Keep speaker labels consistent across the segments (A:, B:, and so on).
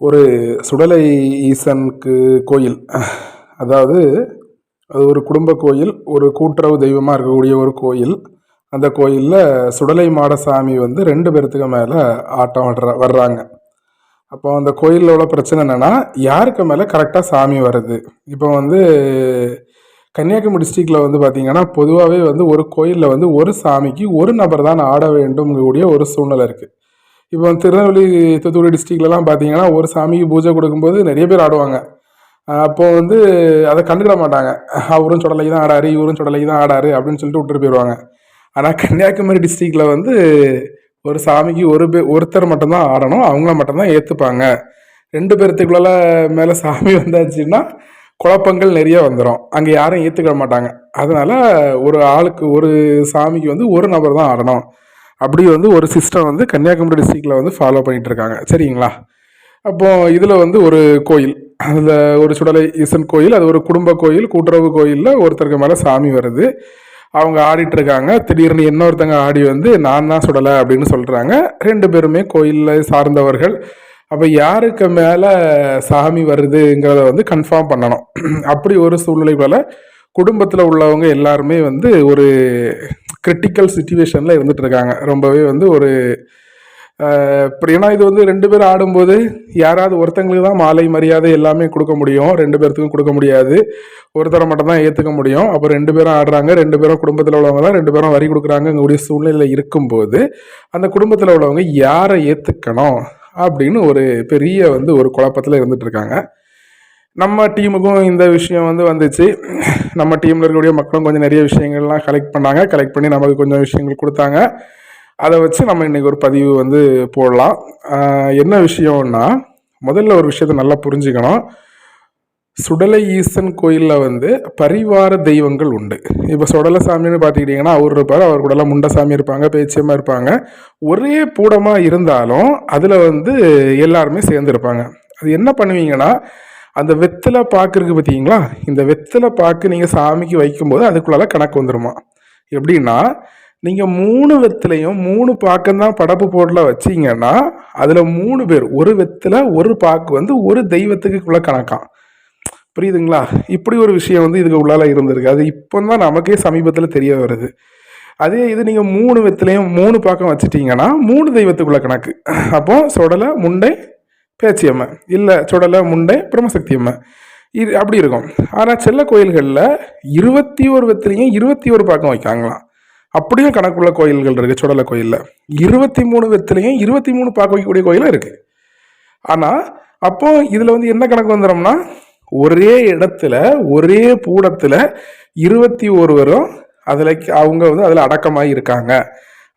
A: ஒரு சுடலை ஈசனுக்கு கோயில். அதாவது அது ஒரு குடும்ப கோயில் ஒரு கூட்டுறவு தெய்வமாக இருக்கக்கூடிய ஒரு கோயில். அந்த கோயிலில் சுடலை மாடசாமி வந்து ரெண்டு பேர்த்துக்கு மேலே ஆட்டம் ஆடுற வர்றாங்க. அப்போ அந்த கோயிலில் உள்ள பிரச்சனை என்னென்னா யாருக்கு மேலே கரெக்டாக சாமி வருது இப்போ வந்து கன்னியாகுமரி டிஸ்ட்ரிக்டில் வந்து பார்த்திங்கன்னா பொதுவாகவே வந்து ஒரு கோயிலில் வந்து ஒரு சாமிக்கு ஒரு நபர் தான் ஆட வேண்டும்ங்கக்கூடிய ஒரு சூழ்நிலை இருக்குது இப்போ திருநெல்வேலி தூத்துக்குடி டிஸ்ட்ரிக்ட்லலாம் பார்த்தீங்கன்னா ஒரு சாமிக்கு பூஜை கொடுக்கும்போது நிறைய பேர் ஆடுவாங்க. அப்போது வந்து அதை கண்டுக்கிட மாட்டாங்க. அவரும் சுடலைக்கு தான் ஆடாரு இவரும் சுடலைக்கு தான் ஆடாரு அப்படின்னு சொல்லிட்டு விட்டுட்டு போயிடுவாங்க ஆனால் கன்னியாகுமரி டிஸ்ட்ரிக்டில் வந்து ஒரு சாமிக்கு ஒரு பேர் ஒருத்தர் மட்டும்தான் ஆடணும். அவங்கள மட்டும்தான் ஏற்றுப்பாங்க ரெண்டு பேர்த்துக்குள்ள மேலே சாமி வந்தாச்சுன்னா குழப்பங்கள் நிறைய வந்துடும் அங்கே யாரும் ஏற்றுக்க மாட்டாங்க. அதனால் ஒரு ஆளுக்கு ஒரு சாமிக்கு வந்து ஒரு நபர் தான் ஆடணும். அப்படி வந்து ஒரு சிஸ்டம் வந்து கன்னியாகுமரி டிஸ்ட்ரிக்டில் வந்து ஃபாலோ பண்ணிகிட்டு இருக்காங்க சரிங்களா? அப்போது இதில் வந்து ஒரு கோயில் அதில் ஒரு சுடலை ஈசன் கோயில் அது ஒரு குடும்ப கோயில் கூட்டுறவு கோயிலில் ஒருத்தருக்கு மேலே சாமி வருது. அவங்க ஆடிட்டுருக்காங்க. திடீர்னு இன்னொருத்தங்க ஆடி வந்து நான் தான் சுடலை அப்படின்னு சொல்கிறாங்க ரெண்டு பேருமே கோயிலில் சார்ந்தவர்கள். அப்போ யாருக்கு மேலே சாமி வருதுங்கிறத வந்து கன்ஃபார்ம் பண்ணணும். அப்படி ஒரு சூழ்நிலை குடும்பத்தில் உள்ளவங்க எல்லாருமே வந்து ஒரு கிரிட்டிக்கல் சுச்சுவேஷனில் இருந்துட்டு இருக்காங்க. ரொம்பவே வந்து ஒரு ஏன்னா இது வந்து ரெண்டு பேரும் ஆடும்போது யாராவது ஒருத்தங்களுக்கு தான் மாலை மரியாதை எல்லாமே கொடுக்க முடியும். ரெண்டு பேர்த்துக்கும் கொடுக்க முடியாது. ஒருத்தரை மட்டும் தான் ஏற்றுக்க முடியும். அப்போ ரெண்டு பேரும் ஆடுறாங்க ரெண்டு பேரும் குடும்பத்தில் உள்ளவங்க தான் ரெண்டு பேரும் வரி கொடுக்குறாங்கக்கூடிய சூழ்நிலையில் இருக்கும்போது அந்த குடும்பத்தில் உள்ளவங்க யாரை ஏற்றுக்கணும் அப்படின்னு ஒரு பெரிய வந்து ஒரு குழப்பத்தில் இருந்துட்டு இருக்காங்க. நம்ம டீமுக்கும் இந்த விஷயம் வந்து வந்துச்சு. நம்ம டீமில் இருக்கக்கூடிய மக்களும் கொஞ்சம் நிறைய விஷயங்கள்லாம் கலெக்ட் பண்ணாங்க. கலெக்ட் பண்ணி நமக்கு கொஞ்சம் விஷயங்கள் கொடுத்தாங்க. அதை வச்சு நம்ம இன்றைக்கி ஒரு பதிவு வந்து போடலாம். என்ன விஷயம்னா முதல்ல ஒரு விஷயத்த நல்லா புரிஞ்சுக்கணும். சுடலை ஈசன் கோயிலில் வந்து பரிவார தெய்வங்கள் உண்டு. இப்போ சுடலை சாமின்னு பார்த்துக்கிட்டிங்கன்னா அவர் இருப்பார் அவர் கூடலாம் முண்டசாமி இருப்பாங்க பேச்சியமாக இருப்பாங்க. ஒரே பூடமாக இருந்தாலும் அதில் வந்து எல்லாருமே சேர்ந்துருப்பாங்க. அது என்ன பண்ணுவீங்கன்னா அந்த வெத்தலை பாக்கு பார்த்தீங்களா இந்த வெத்தலை பாக்கு நீங்கள் சாமிக்கு வைக்கும்போது அதுக்குள்ளால கணக்கு வந்துடுமா எப்படின்னா நீங்கள் மூணு வெத்திலையும் மூணு பாக்கம்தான் படப்பு போடல வச்சிங்கன்னா அதில் மூணு பேர் ஒரு வெத்தில் ஒரு பாக்கு வந்து ஒரு தெய்வத்துக்குள்ள கணக்காம் புரியுதுங்களா? இப்படி ஒரு விஷயம் வந்து இதுக்கு உள்ளால இருந்திருக்கு. அது இப்போ தான் நமக்கே சமீபத்தில் தெரிய வருது. அதே இது நீங்கள் மூணு வெத்திலையும் மூணு பாக்கம் வச்சுட்டீங்கன்னா மூணு தெய்வத்துக்குள்ள கணக்கு. அப்போ சொடலை முண்டை பேச்சியம்மை இல்லை சுடலை முண்டை பிரம்மசக்தி அம்மை இது அப்படி இருக்கும். ஆனால் செல்ல கோயில்களில் இருபத்தி ஒரு வெத்திலையும் இருபத்தி ஒரு பாக்கம் வைக்காங்களாம் அப்படியும் கணக்குள்ள கோயில்கள் இருக்குது சுடலை கோயிலில். இருபத்தி மூணு வெத்திலையும் இருபத்தி மூணு பார்க்க வைக்கக்கூடிய கோயிலும் இருக்குது ஆனால் அப்போ இதில் வந்து என்ன கணக்கு வந்துடும்னா ஒரே இடத்துல ஒரே பூடத்தில் இருபத்தி ஒருவரும் அதில் அவங்க வந்து அதில் அடக்கமாக இருக்காங்க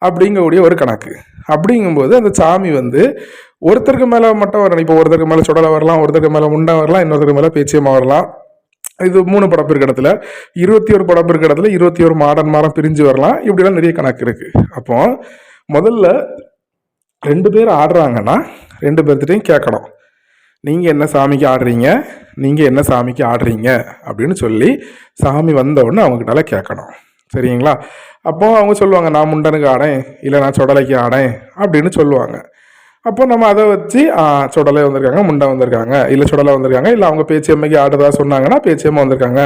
A: அப்படிங்கக்கூடிய ஒரு கணக்கு. அப்படிங்கும்போது அந்த சாமி வந்து ஒருத்தருக்கு மேலே மட்டும் வரணும். இப்போ ஒருத்தருக்கு மேலே சுடலை வரலாம் ஒருத்தருக்கு மேலே முண்டை வரலாம் இன்னொருத்தருக்கு மேலே பேச்சியமாக வரலாம். இது மூணு படப்பு இருக்க இடத்துல. இருபத்தி ஒரு படப்பு இருக்க இடத்துல இருபத்தி ஒரு மாடன் மாடம் பிரிஞ்சு வரலாம். இப்படிலாம் நிறைய கணக்கு இருக்குது அப்போ முதல்ல ரெண்டு பேர் ஆடுறாங்கன்னா ரெண்டு பேர்த்திட்டையும் கேட்கணும். நீங்கள் என்ன சாமிக்கு ஆடுறீங்க? நீங்கள் என்ன சாமிக்கு ஆடுறீங்க? அப்படின்னு சொல்லி சாமி வந்தவுடனே அவங்ககிட்ட கேட்கணும். சரிங்களா அப்போ அவங்க சொல்லுவாங்க நான் முண்டனுக்கு ஆடேன் இல்லை நான் சுடலைக்கு ஆடேன் அப்படின்னு சொல்லுவாங்க. அப்போ நம்ம அதை வச்சு சுடலை வந்திருக்காங்க முண்டை வந்திருக்காங்க இல்லை சுடலை வந்திருக்காங்க இல்லை அவங்க பேச்சியம்மைக்கு ஆடுறதா சொன்னாங்கன்னா பேச்சியம்மா வந்திருக்காங்க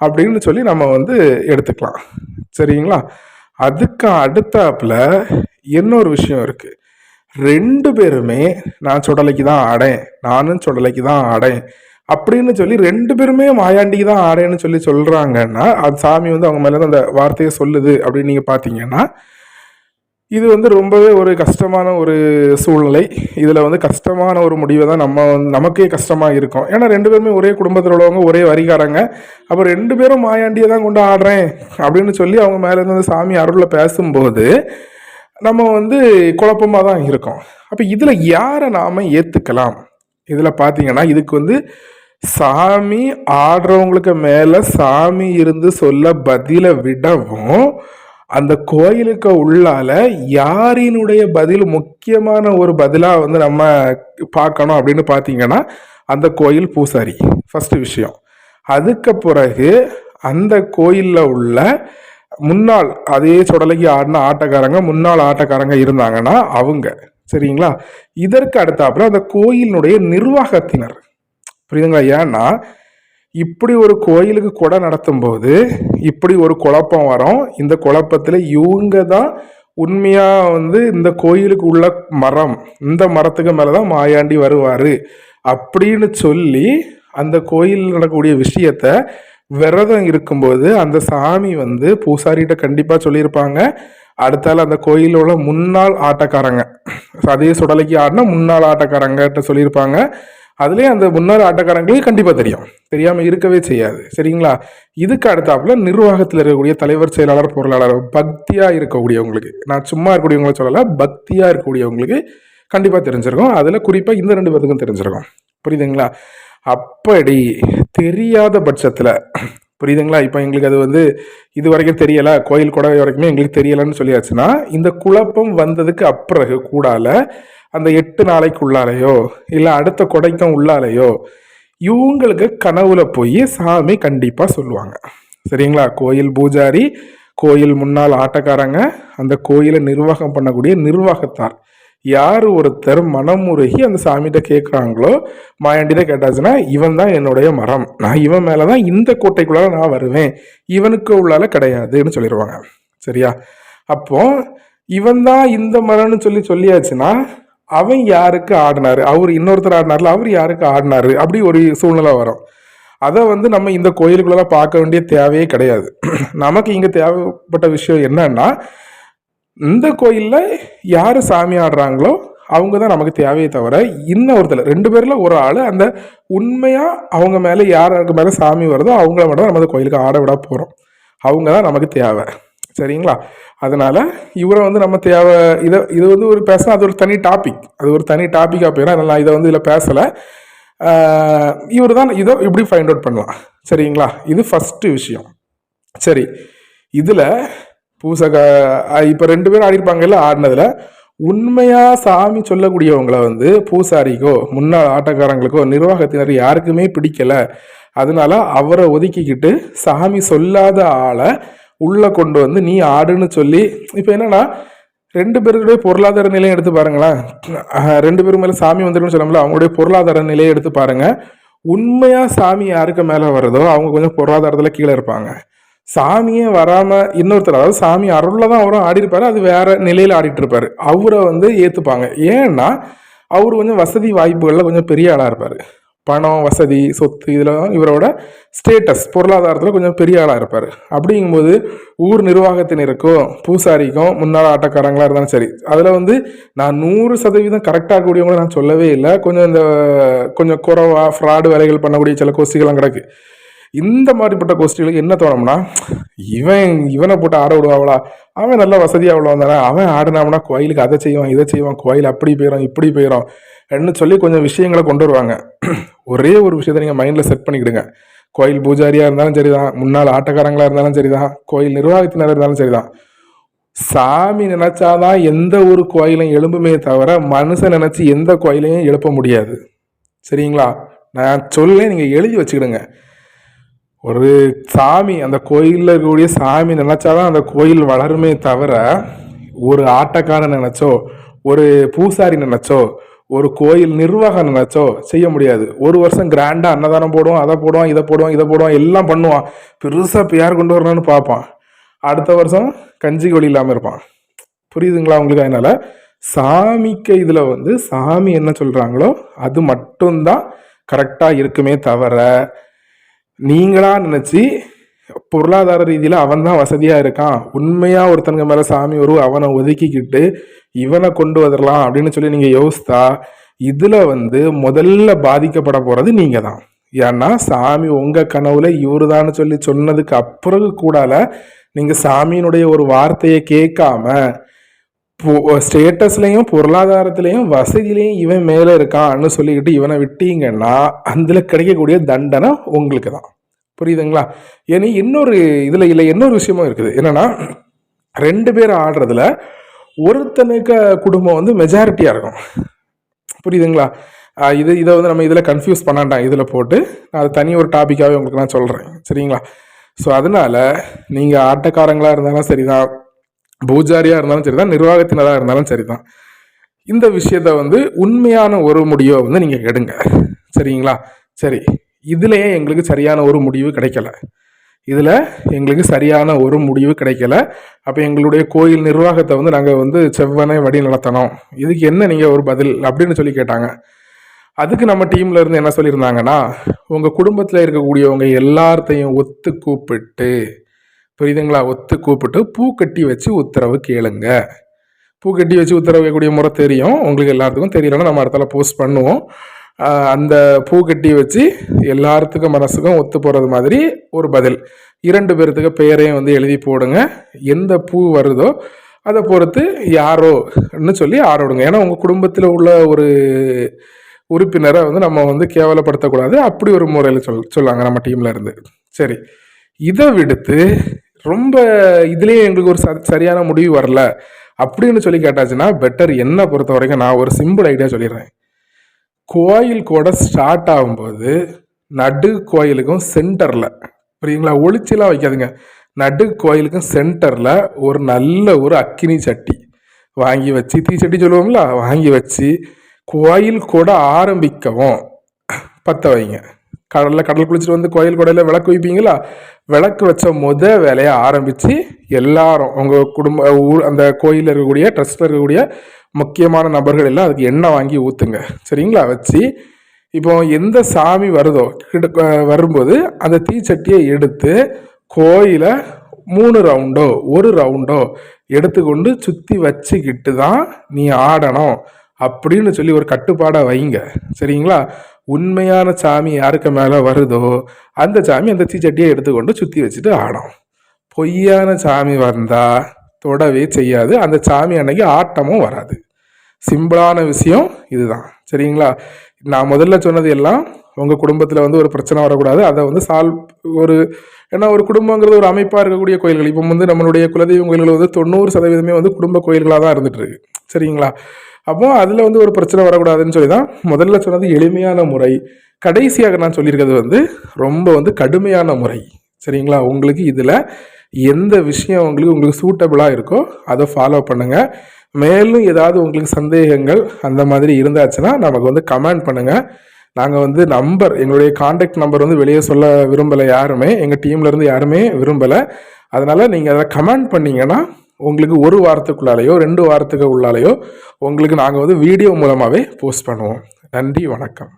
A: அப்படின்னு சொல்லி நம்ம வந்து எடுத்துக்கலாம். சரிங்களா? அதுக்கு அடுத்தாப்புல இன்னொரு விஷயம் இருக்குது ரெண்டு பேருமே நான் சுடலைக்கு தான் ஆடேன் நானும் சுடலைக்கு தான் ஆடேன் அப்படின்னு சொல்லி ரெண்டு பேருமே மாயாண்டிக்கு தான் ஆடேன்னு சொல்லி சொல்கிறாங்கன்னா அது சாமி வந்து அவங்க மேலே அந்த வார்த்தையை சொல்லுது அப்படின்னு நீங்கள் பார்த்தீங்கன்னா இது வந்து ரொம்பவே ஒரு கஷ்டமான ஒரு சூழ்நிலை. இதில் வந்து கஷ்டமான ஒரு முடிவை தான் நம்ம வந்து நமக்கே கஷ்டமாக இருக்கும். ஏன்னா ரெண்டு பேருமே ஒரே குடும்பத்தில் உள்ளவங்க ஒரே வரிகாரங்க. அப்போ ரெண்டு பேரும் மாயாண்டியை தான் கொண்டு ஆடுறேன் அப்படின்னு சொல்லி அவங்க மேலேருந்து அந்த சாமி அருளில் பேசும்போது நம்ம வந்து குழப்பமாக தான் இருக்கோம். அப்போ இதில் யாரை நாம் ஏற்றுக்கலாம் இதில் பார்த்தீங்கன்னா இதுக்கு வந்து சாமி ஆடுறவங்களுக்கு மேலே சாமி இருந்து சொல்ல பதிலை விடவும் அந்த கோயிலுக்கு உள்ளால யாரினுடைய பதில் முக்கியமான ஒரு பதிலாக வந்து நம்ம பார்க்கணும் அப்படின்னு பார்த்தீங்கன்னா அந்த கோயில் பூசாரி. ஃபஸ்ட்டு விஷயம். அதுக்கு பிறகு அந்த கோயிலில் உள்ள முன்னாள் அதே சுடலைக்கு ஆடின ஆட்டக்காரங்க முன்னாள் ஆட்டக்காரங்க இருந்தாங்கன்னா அவங்க சரிங்களா? இதற்கு அடுத்தாப்புல அந்த கோயிலினுடைய நிர்வாகத்தினர். புரியுதுங்களா? ஏன்னா இப்படி ஒரு கோயிலுக்கு கொடை நடத்தும் போது இப்படி ஒரு குழப்பம் வரும். இந்த குழப்பத்தில் இவங்க தான் உண்மையாக வந்து இந்த கோயிலுக்கு உள்ள மரம் இந்த மரத்துக்கு மேலே தான் மாயாண்டி வருவார் அப்படின்னு சொல்லி அந்த கோயிலில் நடக்கக்கூடிய விஷயத்த விரதம் இருக்கும்போது அந்த சாமி வந்து பூசாரிகிட்ட கண்டிப்பாக சொல்லியிருப்பாங்க. அடுத்தால அந்த கோயிலோட முன்னாள் ஆட்டக்காரங்க அதே சுடலைக்கு ஆடினா முன்னாள் ஆட்டக்காரங்கிட்ட சொல்லியிருப்பாங்க. அதுலேயே அந்த முன்னாள் ஆட்டக்காரங்களுக்கு கண்டிப்பாக தெரியும். தெரியாமல் இருக்கவே செய்யாது. சரிங்களா? இதுக்கு அடுத்தாப்புல நிர்வாகத்தில் இருக்கக்கூடிய தலைவர் செயலாளர் பொருளாளர் பக்தியாக இருக்கக்கூடியவங்களுக்கு நான் சும்மா இருக்கக்கூடியவங்களை சொல்லலை பக்தியாக இருக்கக்கூடியவங்களுக்கு கண்டிப்பாக தெரிஞ்சிருக்கும். அதில் குறிப்பாக இந்த ரெண்டு பேருக்கும் தெரிஞ்சிருக்கும். புரியுதுங்களா? அப்படி தெரியாத பட்சத்தில் புரியுதுங்களா? இப்போ எங்களுக்கு அது வந்து இது வரைக்கும் தெரியலை கோயில் கொடை வரைக்குமே எங்களுக்கு தெரியலைன்னு சொல்லியாச்சுன்னா இந்த குழப்பம் வந்ததுக்கு அப்பிறகு கூடால அந்த எட்டு நாளைக்கு உள்ளாலேயோ இல்லை அடுத்த கொடைக்கும் உள்ளாலேயோ இவங்களுக்கு கனவுல போய் சாமி கண்டிப்பாக சொல்லுவாங்க. சரிங்களா? கோயில் பூஜாரி கோயில் முன்னாள் ஆட்டக்காரங்க அந்த கோயிலை நிர்வாகம் பண்ணக்கூடிய நிர்வாகத்தார். யார் ஒருத்தர் மனமுருகி அந்த சாமிகிட்ட கேட்குறாங்களோ மாயாண்டிட்ட கேட்டாச்சுன்னா இவன் தான் என்னுடைய மரம். நான் இவன் மேலே தான் இந்த கோட்டைக்குள்ளால நான் வருவேன். இவனுக்கு உள்ளால கிடையாதுன்னு சொல்லிடுவாங்க சரியா? அப்போ இவன் தான் இந்த மரம்னு சொல்லி சொல்லியாச்சுன்னா அவன் யாருக்கு ஆடினாரு? அவர் இன்னொருத்தர் ஆடினார்ல அவர் யாருக்கு ஆடினாரு? அப்படி ஒரு சூழ்நிலை வரும். அதை வந்து நம்ம இந்த கோயிலுக்குள்ளெல்லாம் பார்க்க வேண்டிய தேவையே கிடையாது. நமக்கு இங்கே தேவைப்பட்ட விஷயம் என்னன்னா இந்த கோயிலில் யார் சாமி ஆடுறாங்களோ அவங்க தான் நமக்கு தேவையே தவிர இன்னொருத்தர் ரெண்டு பேரில் ஒரு ஆள் அந்த உண்மையாக அவங்க மேலே யாருக்கு மேலே சாமி வருதோ அவங்கள மட்டும் நம்ம அந்த கோயிலுக்கு ஆட விட போகிறோம் அவங்க தான் நமக்கு தேவை. சரிங்களா? அதனால் இவரை வந்து நம்ம தேவை இதை இது வந்து ஒரு பேச அது ஒரு தனி டாபிக் அது ஒரு தனி டாப்பிக்காக போயிடும் நான் இதை வந்து இதில் பேசலை. இவர் தான் இதை இப்படி ஃபைண்ட் அவுட் பண்ணலாம்? சரிங்களா? இது ஃபஸ்ட்டு விஷயம். சரி இதில் பூசக இப்போ ரெண்டு பேரும் ஆடிருப்பாங்கல்ல ஆடினதில் உண்மையாக சாமி சொல்லக்கூடியவங்களை வந்து பூசாரிக்கோ முன்னாள் ஆட்டக்காரங்களுக்கோ நிர்வாகத்தினர் யாருக்குமே பிடிக்கலை. அதனால அவரை ஒதுக்கிக்கிட்டு சாமி சொல்லாத ஆளை உள்ளே கொண்டு வந்து நீ ஆடுன்னு சொல்லி இப்போ என்னன்னா ரெண்டு பேருடைய பொருளாதார நிலையை எடுத்து பாருங்களேன். ரெண்டு பேரும் மேலே சாமி வந்துடும் சொன்னோம்ல அவங்களுடைய பொருளாதார நிலையை எடுத்து பாருங்கள் உண்மையாக சாமி யாருக்கு மேலே வருதோ அவங்க கொஞ்சம் பொருளாதாரத்தில் கீழே இருப்பாங்க. சாமியே வராமல் இன்னொருத்தர் அதாவது சாமி அருளில் தான் அவரும் ஆடிருப்பாரு அது வேறு நிலையில் ஆடிட்டு இருப்பார் அவரை வந்து ஏற்றுப்பாங்க ஏன்னா அவர் கொஞ்சம் வசதி வாய்ப்புகளில் கொஞ்சம் பெரிய ஆளாக இருப்பார். பணம் வசதி சொத்து இதில் இவரோட ஸ்டேட்டஸ் பொருளாதாரத்தில் கொஞ்சம் பெரிய ஆளாக இருப்பார். அப்படிங்கும்போது ஊர் நிர்வாகத்தினருக்கும் பூசாரிக்கும் முன்னாள் ஆட்டக்காரங்களாக இருந்தாலும் சரி அதில் வந்து நான் நூறு சதவீதம் கரெக்டாக கூடியவங்கள நான் சொல்லவே இல்லை. கொஞ்சம் இந்த கொஞ்சம் குறவாக ஃப்ராடு வேலைகள் பண்ணக்கூடிய சில கொஸ்டிகள்லாம் கிடக்கு. இந்த மாதிரிப்பட்ட கோஷ்டிகளுக்கு என்ன தோணும்னா இவன் இவனை போட்டு ஆட விடுவாங்களா அவன் நல்ல வசதியாக உள்ளவன் தானே. அவன் ஆடினாம்னா கோயிலுக்கு அதை செய்வான் இதை செய்வான் கோயில் அப்படி போயிடும் இப்படி போயிடும் அப்படின்னு சொல்லி கொஞ்சம் விஷயங்களை கொண்டு வருவாங்க. ஒரே ஒரு விஷயத்த நீங்கள் மைண்டில் செட் பண்ணிக்கிடுங்க. கோயில் பூஜாரியாக இருந்தாலும் சரிதான். முன்னாள் ஆட்டக்காரங்களாக இருந்தாலும் சரிதான். கோயில் நிர்வாகத்தினராக இருந்தாலும் சரிதான். சாமி நினைச்சாதான் எந்த ஒரு கோயிலையும் எழும்புமே தவிர மனுஷன் நினைச்சு எந்த கோயிலையும் எழுப்ப முடியாது. சரிங்களா? நான் சொல்ல நீங்கள் எழுதி வச்சுக்கிடுங்க. ஒரு சாமி அந்த கோயிலில் இருக்கக்கூடிய சாமி நினச்சாதான் அந்த கோயில் வளருமே தவிர ஒரு ஆட்டக்காரன் நினச்சோ ஒரு பூசாரி நினச்சோ ஒரு கோயில் நிர்வாகம் நினைச்சோ செய்ய முடியாது. ஒரு வருஷம் கிராண்டாக அன்னதானம் போடுவோம் அதை போடுவான் இதை போடுவான் இதை போடுவான் எல்லாம் பண்ணுவான். பெருசாக இப்போ யார் கொண்டு வரணும்னு பார்ப்பான். அடுத்த வருஷம் கஞ்சி கோழி இல்லாமல் இருப்பான். புரியுதுங்களா உங்களுக்கு அதனால்? சாமிக்கு இதில் வந்து சாமி என்ன சொல்கிறாங்களோ அது மட்டும்தான் கரெக்டாக இருக்குமே தவிர நீங்களாக நினச்சி பொருளாதார ரீதியில் அவன் தான் வசதியாக இருக்கான். உண்மையாக ஒருத்தனுக்கு மேலே சாமி ஒரு அவனை ஒதுக்கிக்கிட்டு இவனை கொண்டு வந்துடலாம் அப்படின்னு சொல்லி நீங்கள் யோசித்தா இதில் வந்து முதல்ல பாதிக்கப்பட போகிறது நீங்கள் தான் ஏன்னா சாமி உங்கள் கனவுல இவரு சொல்லி சொன்னதுக்கு அப்புறம் கூடால நீங்கள் சாமியினுடைய ஒரு வார்த்தையை கேட்காம ஸ்டேட்டஸ்லையும் பொருளாதாரத்திலையும் வசதியிலையும் இவன் மேலே இருக்கான்னு சொல்லிக்கிட்டு இவனை விட்டீங்கன்னா அதில் கிடைக்கக்கூடிய தண்டனை உங்களுக்கு தான் புரியுதுங்களா? ஏன்னா இன்னொரு இதில் இல்லை இன்னொரு விஷயமும் இருக்குது. என்னென்னா ரெண்டு பேர் ஆடுறதுல ஒருத்தனுக்கு குடும்பம் வந்து மெஜாரிட்டியாக இருக்கும். புரியுதுங்களா? இது இதை வந்து நம்ம இதில் கன்ஃபியூஸ் பண்ணாண்டாம். இதில் போட்டு அது தனி ஒரு டாப்பிக்காகவே உங்களுக்கு நான் சொல்கிறேன் சரிங்களா? ஸோ அதனால் நீங்கள் ஆட்டக்காரங்களாக இருந்தாலும் சரிதான். பூஜாரியாக இருந்தாலும் சரி தான் நிர்வாகத்தினராக இருந்தாலும் சரி தான் இந்த விஷயத்த வந்து உண்மையான ஒரு முடிவை வந்து நீங்கள் எடுங்க சரிங்களா? சரி. இதுலேயே எங்களுக்கு சரியான ஒரு முடிவு கிடைக்கல. இதில் எங்களுக்கு சரியான ஒரு முடிவு கிடைக்கல. அப்போ எங்களுடைய கோயில் நிர்வாகத்தை வந்து நாங்கள் வந்து செவ்வனை வழி நடத்தணும். இதுக்கு என்ன நீங்கள் ஒரு பதில் அப்படின்னு சொல்லி கேட்டாங்க. அதுக்கு நம்ம டீம்ல இருந்து என்ன சொல்லியிருந்தாங்கன்னா உங்கள் குடும்பத்தில் இருக்கக்கூடியவங்க எல்லாத்தையும் ஒத்து கூப்பிட்டு புரியுதுங்களா? ஒத்து கூப்பிட்டு பூ கட்டி வச்சு உத்தரவு கேளுங்க. பூ கட்டி வச்சு உத்தரவு வைக்கக்கூடிய முறை தெரியும். உங்களுக்கு எல்லாத்துக்கும் தெரியலன்னா நம்ம இடத்துல போஸ்ட் பண்ணுவோம். அந்த பூ கட்டி வச்சு எல்லாத்துக்கும் மனசுக்கும் ஒத்து போகிறது மாதிரி ஒரு பதில். இரண்டு பேர்த்துக்கு பெயரையும் வந்து எழுதி போடுங்க. எந்த பூ வருதோ அதை பொறுத்து யாரோன்னு சொல்லி ஆரோடுங்க. ஏன்னா உங்கள் குடும்பத்தில் உள்ள ஒரு உறுப்பினரை வந்து நம்ம வந்து கேவலப்படுத்தக்கூடாது. அப்படி ஒரு முறையில் சொல் சொல்லாங்க நம்ம டீம்ல இருந்து. சரி. இதை விடுத்து ரொம்ப இதுலேயே எங்களுக்கு ஒரு ச- சரியான முடிவு வரல. அப்படின்னு சொல்லி கேட்டாச்சுன்னா பெட்டர் என்ன பொறுத்த வரைக்கும் நான் ஒரு சிம்பிள் ஐடியா சொல்லிடுறேன். கோயில் கூட ஸ்டார்ட் ஆகும்போது நடு கோயிலுக்கும் சென்டரில் புரியுங்களா? ஒளிச்செல்லாம் வைக்காதுங்க. நடு கோயிலுக்கும் சென்டரில் ஒரு நல்ல ஒரு அக்கினி சட்டி வாங்கி வச்சு தீச்சட்டி சொல்லுவோம்ல வாங்கி வச்சு கோயில் கூட ஆரம்பிக்கவும். பற்ற வைங்க. கடலில் கடல் குளிச்சுட்டு வந்து கோயில் கொடையில் விளக்கு வைப்பீங்களா? விளக்கு வச்ச முத வேலையை ஆரம்பித்து எல்லாரும் உங்கள் குடும்ப ஊர் அந்த கோயிலில் இருக்கக்கூடிய ட்ரஸ்ட்டில் இருக்கக்கூடிய முக்கியமான நபர்கள் எல்லாம் அதுக்கு எண்ணெய் வாங்கி ஊற்றுங்க சரிங்களா? வச்சு இப்போ எந்த சாமி வருதோ கிட்ட- வரும்போது அந்த தீச்சட்டியை எடுத்து கோயிலை மூணு ரவுண்டோ ஒரு ரவுண்டோ எடுத்துக்கொண்டு சுற்றி வச்சுக்கிட்டு தான் நீ ஆடணும் அப்படின்னு சொல்லி ஒரு கட்டுப்பாடை வைங்க. சரிங்களா? உண்மையான சாமி யாருக்கு மேலே வருதோ அந்த சாமி அந்த தீச்சட்டியை எடுத்துக்கொண்டு சுற்றி வச்சுட்டு ஆடும். பொய்யான சாமி வந்தால் தொடவே செய்யாது. அந்த சாமி அன்னைக்கு ஆட்டமும் வராது. சிம்பிளான விஷயம் இதுதான். சரிங்களா? நான் முதல்ல சொன்னது எல்லாம் உங்கள் குடும்பத்தில் வந்து ஒரு பிரச்சனை வரக்கூடாது. அதை வந்து சால்வ் ஒரு ஏன்னா ஒரு குடும்பங்கிறது ஒரு அமைப்பாக இருக்கக்கூடிய கோயில்கள். இப்போ வந்து நம்மளுடைய குலதெய்வம் கோயில்கள் வந்து தொண்ணூறு சதவீதமே வந்து குடும்ப கோயில்களாக தான் இருந்துகிட்டு இருக்கு. சரிங்களா? அப்போ அதில் வந்து ஒரு பிரச்சனை வரக்கூடாதுன்னு சொல்லி தான் முதல்ல சொன்னது எளிமையான முறை. கடைசியாக நான் சொல்லியிருக்கிறது வந்து ரொம்ப வந்து கடுமையான முறை. சரிங்களா? உங்களுக்கு இதில் எந்த விஷயம் உங்களுக்கு உங்களுக்கு சூட்டபிளாக இருக்கோ அதை ஃபாலோ பண்ணுங்கள் மேலும் ஏதாவது உங்களுக்கு சந்தேகங்கள் அந்த மாதிரி இருந்தாச்சுன்னா நமக்கு வந்து கமெண்ட் பண்ணுங்கள் நாங்கள் வந்து நம்பர் எங்களுடைய காண்டாக்ட் நம்பர் வந்து வெளியே சொல்ல விரும்பலை யாருமே. எங்கள் டீம்லேருந்து யாருமே விரும்பலை. அதனால் நீங்கள் அதை கமெண்ட் பண்ணிங்கன்னா உங்களுக்கு ஒரு வாரத்துக்குள்ளாலேயோ ரெண்டு வாரத்துக்கு உள்ளாலேயோ உங்களுக்கு நாங்கள் வந்து வீடியோ மூலமாகவே போஸ்ட் பண்ணுவோம். நன்றி வணக்கம்.